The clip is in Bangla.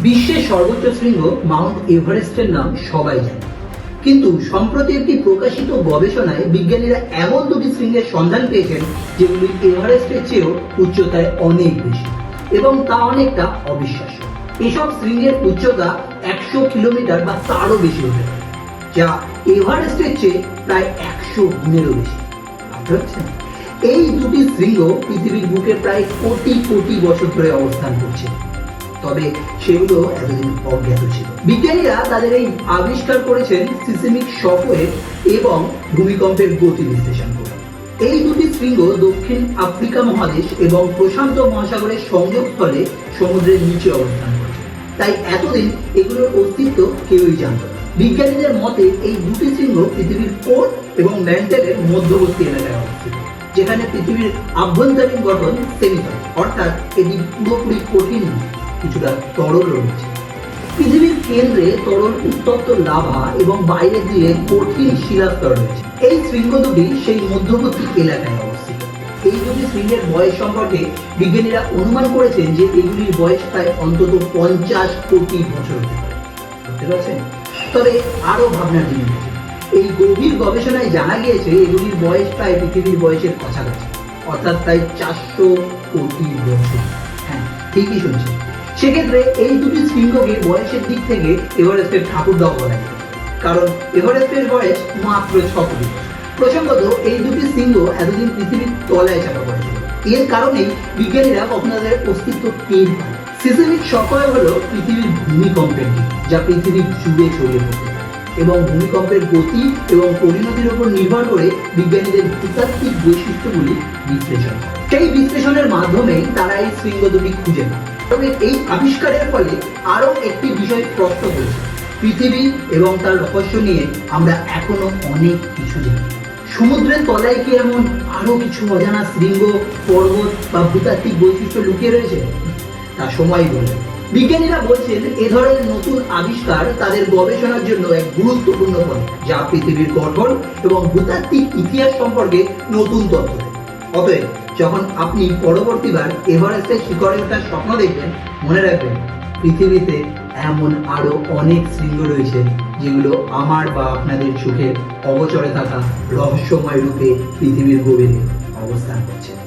বিশ্বের সর্বোচ্চ শৃঙ্গ মাউন্ট এভারেস্টের নাম সবাই জানে। কিন্তু সম্প্রতি একটি প্রকাশিত গবেষণায় বিজ্ঞানীরা এমন দুটি শৃঙ্গের সন্ধান পেয়েছেন যেগুলি এভারেস্টের চেয়েও উচ্চতায় অনেক বেশি, এবং তা অনেকটা অবিশ্বাস্য। এসব শৃঙ্গের উচ্চতা একশো কিলোমিটার বা তারও বেশি হতে পারে, যা এভারেস্টের চেয়ে প্রায় একশো গুণেরও বেশি। এই দুটি শৃঙ্গ পৃথিবীর বুকে প্রায় কোটি কোটি বছর ধরে অবস্থান করছে। তবে সেগুলো এতদিন অজ্ঞাত ছিল। বিজ্ঞানীরা তাদের এই আবিষ্কার করেছেন সিসমিক শকওয়েভ এবং ভূমিকম্পের গতি বিশ্লেষণ করে। এই দুটি শৃঙ্গ দক্ষিণ আফ্রিকা মহাদেশ এবং প্রশান্ত মহাসাগরের সংযোগস্থলে সমুদ্রের নিচে অবস্থান করছে। তাই এতদিন এগুলোর অস্তিত্ব কেউই জানত না। বিজ্ঞানীদের মতে এই দুটি শৃঙ্গ পৃথিবীর কোর এবং ম্যান্টেলের মধ্যবর্তী এলাকায় অবস্থিত যেখানে পৃথিবীর আভ্যন্তরীণ গঠন সেমিফাই অর্থাৎ এটি পুরোপুরি কঠিন নয়, কিছুটা তরল রয়েছে। পৃথিবীর কেন্দ্রে তরল উত্তপ্ত লাভা এবং বাইরের দিকে কঠিন শিলাস্তর রয়েছে। এই শৃঙ্গ দুটি সেই মধ্যবর্তী এলাকায় অবস্থিত। এই দুটি শৃঙ্গের বয়স সম্পর্কে বিজ্ঞানীরা অনুমান করেছেন যে এগুলির বয়স প্রায় অন্তত পঞ্চাশ কোটি বছর হতে বুঝতে পারছেন? তবে আরও ভাবনার জিনিস এই গভীর গবেষণায় জানা গিয়েছে এগুলির বয়স প্রায় পৃথিবীর বয়সের কাছাকাছি অর্থাৎ প্রায় চারশো কোটি বছর। হ্যাঁ ঠিকই শুনছেন। সেক্ষেত্রে এই দুটি শৃঙ্গকে বয়সের দিক থেকে এভারেস্টের ঠাকুরদাও বলা যায় কারণ এভারেস্টের বয়স মাত্র ছ প্রসঙ্গত, এই দুটি শৃঙ্গ এতদিন পৃথিবীর তলায় চাপা পড়েছিল এর কারণেই বিজ্ঞানীরা কখনো তাদের অস্তিত্ব টের পায় সকয় হলো পৃথিবীর ভূমিকম্পের দিক, যা পৃথিবীর জুড়ে ছড়িয়ে পড়ে এবং ভূমিকম্পের গতি এবং পরিণতির উপর নির্ভর করে বিজ্ঞানীদের ভূতাত্ত্বিক বৈশিষ্ট্যগুলি বিশ্লেষণ। সেই বিশ্লেষণের মাধ্যমে তারা এই শৃঙ্গ দুটি খুঁজে পায়। তবে এই আবিষ্কারের ফলে আরও একটি বিষয় স্পষ্ট হয়েছে। পৃথিবী এবং তার রহস্য নিয়ে আমরা এখনও অনেক কিছু জানি। সমুদ্রের তলায় কি এমন আরও কিছু অজানা শৃঙ্গ, পর্বত বা ভূতাত্ত্বিক বৈশিষ্ট্য লুকিয়ে রয়েছে? তা সময় বলে। বিজ্ঞানীরা বলছেন, এ ধরনের নতুন আবিষ্কার তাদের গবেষণার জন্য এক গুরুত্বপূর্ণ পথ যা পৃথিবীর গঠন এবং ভূতাত্ত্বিক ইতিহাস সম্পর্কে নতুন তথ্য অতএব যখন আপনি পরবর্তীবার এভারেস্টের শিখরে ওঠার স্বপ্ন দেখবেন, মনে রাখবেন, পৃথিবীতে এমন আরও অনেক শৃঙ্গ রয়েছে যেগুলো আমার বা আপনাদের চোখের অবচরে থাকা রহস্যময় রূপে পৃথিবীর গভীরে অবস্থান করছে।